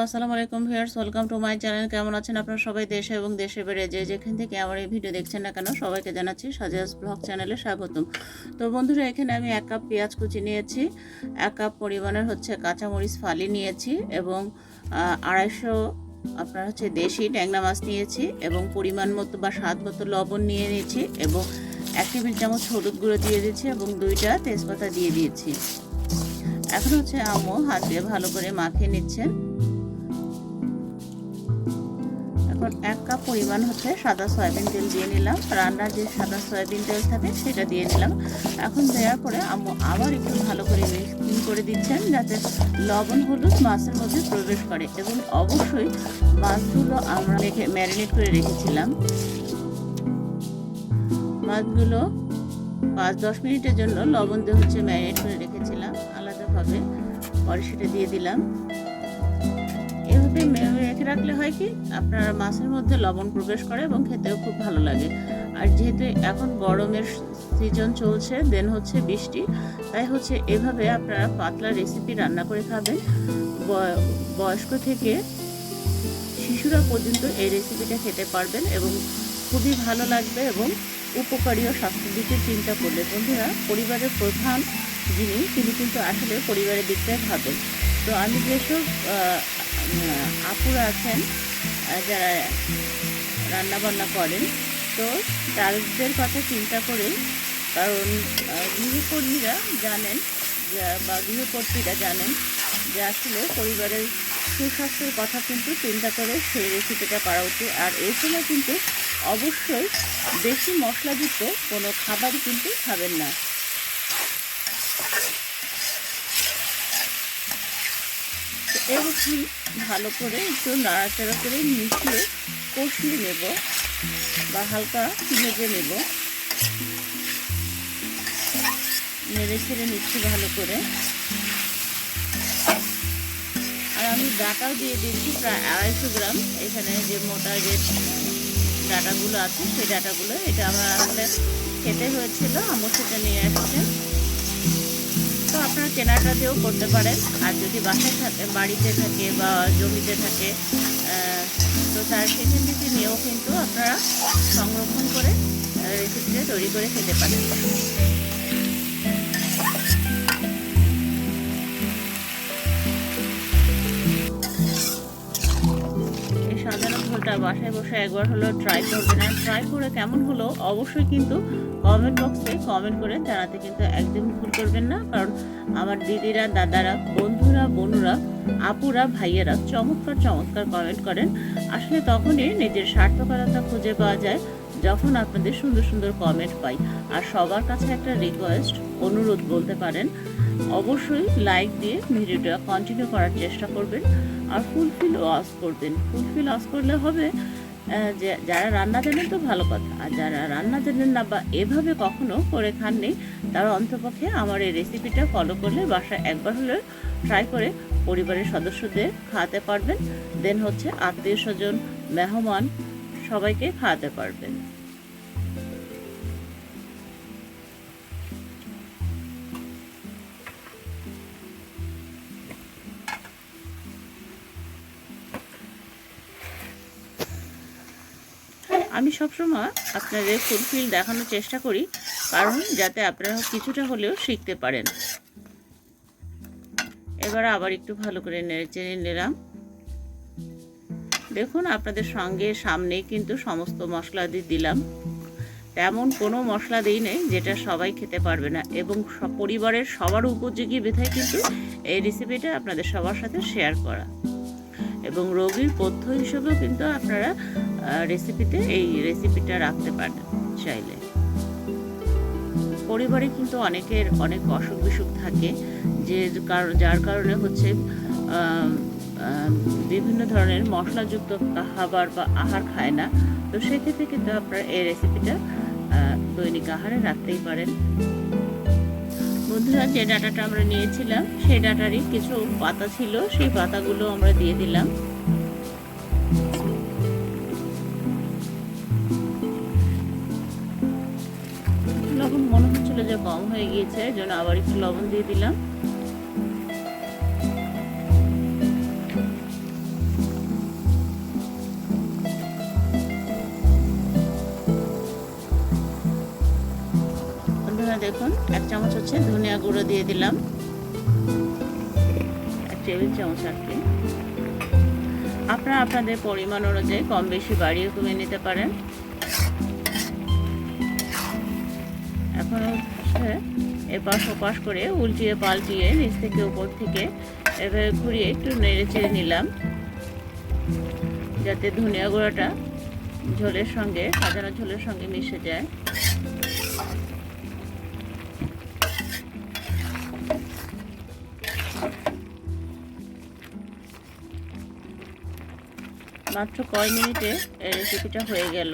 আসসালামু আলাইকুম viewers, welcome to my channel. কেমন আছেন আপনারা সবাই? দেশে এবং দেশে বেড়ে যে যেখান থেকে আমার এই ভিডিও দেখছেন না কেন, সবাইকে জানাচ্ছি সাজাস ব্লগ চ্যানেলে স্বাগতম। তো বন্ধুরা, এখানে আমি এক কাপ পেঁয়াজ কুচি নিয়েছি, এক কাপ পরিমাণের হচ্ছে কাঁচামরিচ ফালি নিয়েছি এবং আড়াইশো আপনার হচ্ছে দেশি ট্যাংরা মাছ নিয়েছি এবং পরিমাণ মতো বা স্বাদ মতো লবণ নিয়ে নিয়েছি এবং এক টেবিল চামচ হলুদ গুঁড়ো দিয়ে দিয়েছি এবং দুইটা তেজপাতা দিয়ে দিয়েছি। এখন হচ্ছে আম্মু হাত দিয়ে ভালো করে মাখিয়ে নিচ্ছেন। এখন এক কাপ পরিমাণ হচ্ছে সাদা সয়াবিন তেল দিয়ে নিলাম। রান্নার যে সাদা সয়াবিন তেল থাকে সেটা দিয়ে নিলাম। এখন দেওয়ার পরে আম্মু আবার একটু ভালো করে মিক্সিং করে দিচ্ছেন যাতে লবণ, হলুদ মাছের মধ্যে প্রবেশ করে এবং অবশ্যই মাছগুলো আমরা রেখে ম্যারিনেট করে রেখেছিলাম। মাছগুলো পাঁচ দশ মিনিটের জন্য লবণ দিয়ে হচ্ছে ম্যারিনেট করে রেখেছিলাম। আলাদাভাবে পরে সেটা দিয়ে দিলাম। মে- রেখে রাখলে হয় কি, আপনার মাছের মধ্যে লবণ প্রবেশ করে এবং খেতেও খুব ভালো লাগে। আর যেহেতু এখন গরমের সিজন চলছে দেন হচ্ছে বৃষ্টি, তাই হচ্ছে এভাবে আপনারা পাতলা রেসিপি রান্না করে খাবেন। বয়- বয়স্ক থেকে শিশুরা পর্যন্ত এই রেসিপিটা খেতে পারবেন এবং খুবই ভালো লাগবে এবং উপকারী ও স্বাস্থ্যের দিকে চিন্তা করলে বন্ধুরা, পরিবারের প্রধান যিনি, তিনি কিন্তু আসলে পরিবারের দিকটাই ভাবেন। তো আমি যেসব আপুরা আছেন যারা রান্নাবান্না করেন। তো তাদের কথা চিন্তা করে, কারণ গৃহকর্মীরা জানেন বা গৃহকর্ত্রীরা জানেন যে আসলে পরিবারের সুস্বাস্থ্যের কথা কিন্তু চিন্তা করে সেই রেসিপিটা করা উচিত। আর এই সময় কিন্তু অবশ্যই বেশি মশলাযুক্ত কোনো খাবারই কিন্তু খাবেন না। এরকম ভালো করে একটু নাড়াচাড়া করে মিশিয়ে কষিয়ে নেব বা হালকা ভেজে নেব। নেড়ে ছেড়ে নিচ্ছি ভালো করে। আর আমি ডাটাও দিয়ে দিচ্ছি প্রায় আড়াইশো গ্রাম। এখানে যে মোটা যে ডাটাগুলো আছে, সেই ডাটাগুলো, এটা আমার আসলে খেতে হয়েছিল, আমার সেটা নিয়ে আসছেন তো আপনারা কেনাটা দিয়েও করতে পারেন। আর যদি বাসায় থাকে, বাড়িতে থাকে বা জমিতে থাকে তো তার সেখান থেকে নিয়েও কিন্তু আপনারা সংরক্ষণ করে রেসিপিটা তৈরি করে খেতে পারেন। এই ঝোলটা বাসায় বসে একবার হলো ট্রাই করবেন আর ট্রাই করে কেমন হলো অবশ্যই কিন্তু কমেন্ট বক্সে কমেন্ট করে জানাতে কিন্তু একদম ভুল করবেন না। কারণ আমার দিদিরা, দাদারা, বন্ধুরা, বোনুরা, আপুরা, ভাইয়েরা চমৎকার চমৎকার কমেন্ট করেন। আসলে তখনই নিজের সার্থকতা খুঁজে পাওয়া যায়। যখন আপনাদের সুন্দর সুন্দর কমেন্ট পাই, আর সবার কাছে একটা রিকোয়েস্ট অনুরোধ বলতে পারেন, অবশ্যই লাইক দিয়ে ভিডিওটা কন্টিনিউ করার চেষ্টা করবেন, আর ফুলফিল ওয়াশ করবেন। ফুলফিল ওয়াশ করলে হবে যে, যারা রান্না জানেন তো ভালো কথা, আর যারা রান্না জানেন না বা এভাবে কখনো করে খাননি, তারা অন্তপক্ষে আমার এই রেসিপিটা ফলো করলে বাসায় একবার হলে ট্রাই করে পরিবারের সদস্যদের খাওয়াতে পারবেন। দেন হচ্ছে আত্মীয় স্বজন, মেহমান, সবাইকে খাওয়াতে পারবেন। আমি সবসময় আপনাদের ফুলফিল দেখানোর চেষ্টা করি, কারণ যাতে আপনারা কিছুটা হলেও শিখতে পারেন। এবার আবার একটু ভালো করে নেড়ে চেড়ে নিলাম। দেখুন, আপনাদের সঙ্গে সামনেই কিন্তু সমস্ত মশলা দিয়ে দিলাম। তেমন কোনো মশলা দিই নেই, যেটা সবাই খেতে পারবে না এবং পরিবারের সবার উপযোগী বিধায় কিন্তু এই রেসিপিটা আপনাদের সবার সাথে শেয়ার করা। এবং রোগীর পথ্য হিসেবেও কিন্তু আপনারা রেসিপিতে এই রেসিপিটা রাখতে পারেন চাইলে। পরিবারে কিন্তু অনেকের অনেক অসুখ বিসুখ থাকে, যে যার কারণে হচ্ছে বিভিন্ন ধরনের মশলাযুক্ত খাবার বা আহার খায় না। তো সেক্ষেত্রে কিন্তু আপনারা এই রেসিপিটা দৈনিক আহারে রাখতেই পারেন। বন্ধুরা, যে ডাটাটা আমরা নিয়েছিলাম, সেই ডাটারই কিছু পাতা ছিল, সেই পাতাগুলো আমরা দিয়ে দিলাম। কম হয়ে গিয়েছে জন্য আবার একটু লবণ দিয়ে দিলাম। দেখুন, এক চামচ হচ্ছে ধনিয়া গুঁড়ো দিয়ে দিলাম। এক টেবিল চামচ আর কি আপনারা আপনাদের পরিমাণ অনুযায়ী কম বেশি বাড়িয়ে কমিয়ে নিতে পারেন। এখন হচ্ছে এপাশ ওপাশ করে উল্টিয়ে পাল্টিয়ে নিচ থেকে উপর থেকে এভাবে ঘুরিয়ে একটু নেড়ে চেড়ে নিলাম। যাতে ধনিয়া গুঁড়োটা ঝোলের সঙ্গে, সাজানো ঝোলের সঙ্গে মিশে যায়। মাত্র কয় মিনিটে এই রেসিপিটা হয়ে গেল।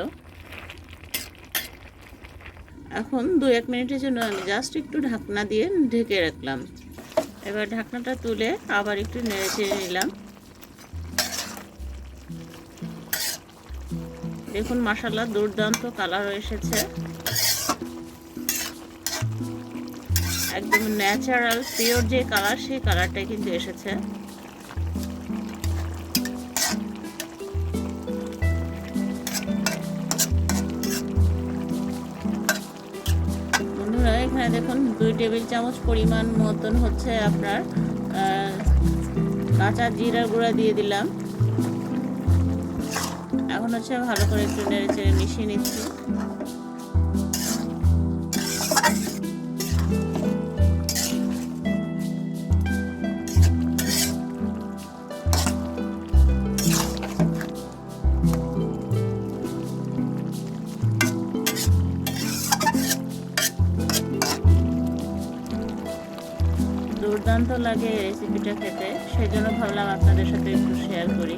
এখন দু এক মিনিটের জন্য আমি জাস্ট একটু ঢাকনা দিয়ে ঢেকে রাখলাম। এবার ঢাকনাটা তুলে আবার একটু নেড়ে চেড়ে নিলাম। দেখুন মাসাল্লা দুর্দান্ত কালার এসেছে। একদম ন্যাচারাল পিওর যে কালার সেই কালারটাই কিন্তু এসেছে। এখানে দেখুন, দুই টেবিল চামচ পরিমাণ মতন হচ্ছে আপনার কাঁচা জিরার গুঁড়া দিয়ে দিলাম। এখন হচ্ছে ভালো করে একটু নেড়ে চেড়ে মিশিয়ে নিচ্ছি। দুর্দান্ত লাগে এই রেসিপিটা খেতে সেই জন্য ভাবলাম আপনাদের সাথে একটু শেয়ার করি।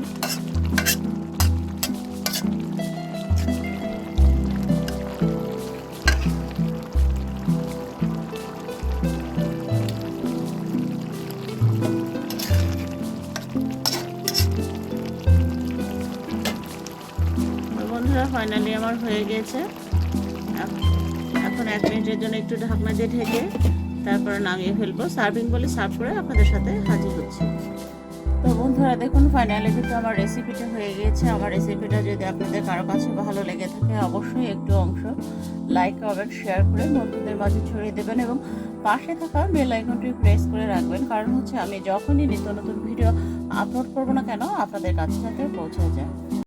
বন্ধুরা ফাইনালি আমার হয়ে গেছে। এখন এক মিনিটের জন্য একটু ঢাকনা দিয়ে ঢেকে তারপরে নামিয়ে ফেলব। সার্ভিং বলে সার্ভ করে আপনাদের সাথে হাজির হচ্ছে। তো বন্ধুরা, দেখুন ফাইনালি কিন্তু আমার রেসিপিটা হয়ে গিয়েছে। আমার রেসিপিটা যদি আপনাদের কারও কাছে ভালো লেগে থাকে, অবশ্যই একটু অংশ লাইক কমেন্ট শেয়ার করে বন্ধুদের মাঝে ছড়িয়ে দেবেন এবং পাশে থাকা বেল আইকনটি প্রেস করে রাখবেন। কারণ হচ্ছে, আমি যখনই নিত্য নতুন ভিডিও আপলোড করব না কেন, আপনাদের কাছে যাতে পৌঁছে যায়।